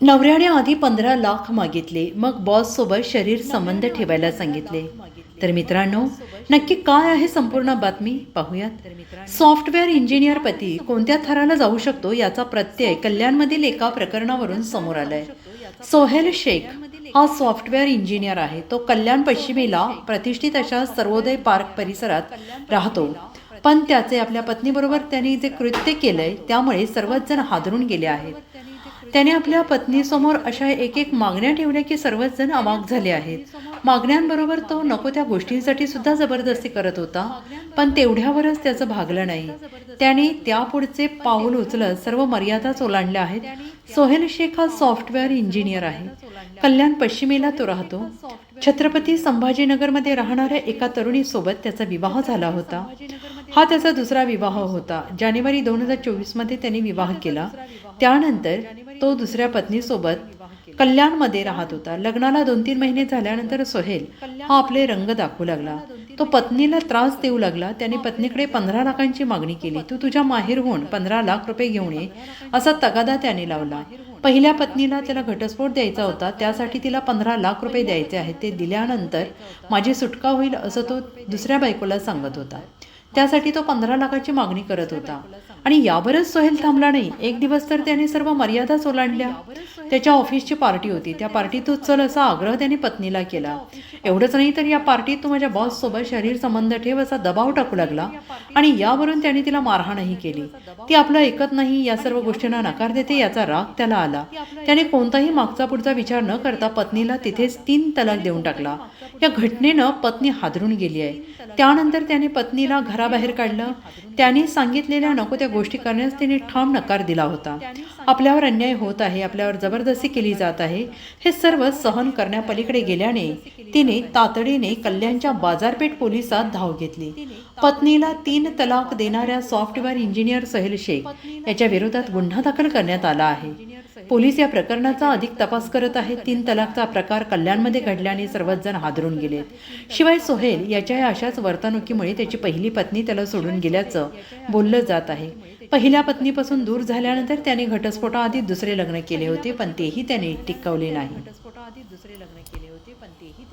नवऱ्याने आधी पंधरा लाख मागितले. मग बॉससोबत शरीर संबंध ठेवायला सांगितले. तर मित्रांनो नक्की काय आहे संपूर्ण बातमी? पाहूयात. सॉफ्टवेअर इंजिनियर पती कोणत्या थराला जाऊ शकतो याचा प्रत्यय कल्याणमधील एका प्रकरणावरून समोर आलाय. सोहेल शेख हा सॉफ्टवेअर इंजिनियर आहे. तो कल्याण पश्चिमेला प्रतिष्ठित अशा सर्वोदय पार्क परिसरात राहतो. पण त्याचे आपल्या पत्नीबरोबर त्यांनी जे कृत्य केलंय त्यामुळे सर्वच जण हादरून गेले आहेत. त्याने आपल्या पत्नीसमोर अशा एक एक मागण्या ठेवल्या की सर्वच जण अवाक झाले आहेत. मागण्यांबरोबर तो नको त्या गोष्टींसाठी सुद्धा जबरदस्ती करत होता पण तेवढ्यावरच त्याचं भागलं नाही. त्याने त्यापुढचे पाऊल उचलत सर्व मर्यादाच ओलांडल्या आहेत. सोहेल शेख हा सॉफ्टवेअर इंजिनियर आहे. कल्याण पश्चिमेला तो राहतो. छत्रपती संभाजीनगरमध्ये राहणाऱ्या एका तरुणीसोबत त्याचा विवाह झाला होता. हा त्याचा दुसरा विवाह होता. जानेवारी दोन हजार चोवीसमध्ये त्याने विवाह केला. त्यानंतर तो दुसऱ्या पत्नीसोबत कल्याणमध्ये राहत होता. लग्नाला दोन तीन महिने झाल्यानंतर सोहेल हा आपले रंग दाखवू लागला. तो पत्नीला त्रास देऊ लागला. त्याने पत्नीकडे पंधरा लाखांची मागणी केली. तू तुझ्या माहेरहून पंधरा लाख रुपये घेऊन ये असा तगादा त्याने लावला. पहिल्या पत्नीला त्याला घटस्फोट द्यायचा होता. त्यासाठी तिला पंधरा लाख रुपये द्यायचे आहेत. ते दिल्यानंतर माझी सुटका होईल असं तो दुसऱ्या बायकोला सांगत होता. त्यासाठी तो पंधरा लाखाची मागणी करत होता. आणि यावरच सोहेल थांबला नाही. एक दिवस तर त्याने सर्व मर्यादाच ओलांडल्या. त्याच्या ऑफिसची पार्टी होती. त्या पार्टीत तू चल असा आग्रह त्याने पत्नीला केला. एवढंच नाही तर या पार्टीत तू माझ्या बॉस सोबत शरीर संबंध ठेव असा दबाव टाकू लागला आणि यावरून त्याने तिला मारहाणही केली. ती आपलं ऐकत नाही या सर्व गोष्टींना नकार देते याचा राग त्याला आला. त्याने कोणताही मागचा पुढचा विचार न करता पत्नीला तिथेच तीन तलाक देऊन टाकला. या घटनेनं पत्नी हादरून गेली आहे. त्यानंतर त्याने पत्नीला घराबाहेर काढलं. त्याने सांगितलेल्या नको त्या गोष्टी करण्यास तिने ठाम नकार दिला होता. आपल्यावर अन्याय होत आहे आपल्यावर जबरदस्ती केली जात आहे हे सर्व सहन करण्यापलीकडे गेल्याने तिने तातडीने कल्याणच्या बाजारपेठ पोलिसात धाव घेतली. पत्नीला तीन तलाक देणाऱ्या सॉफ्टवेअर इंजिनियर सहेल शेख याच्या विरोधात गुन्हा दाखल करण्यात आला आहे. पोलीस या प्रकरणाचा अधिक तपास करत आहेत. तीन तलाकचा प्रकार कल्याणमध्ये घडल्याने सर्वच जण हादरून गेलेत शिवाय सोहेल याच्या या अशाच वर्तणुकीमुळे त्याची पहिली पत्नी त्याला सोडून गेल्याचं बोललं जात आहे. पहिल्या पत्नीपासून दूर झाल्यानंतर त्याने घटस्फोटाआधी दुसरे लग्न केले होते पण तेही त्याने टिकवले नाही. घटस्फोटाआधी दुसरे लग्न केले होते पण तेही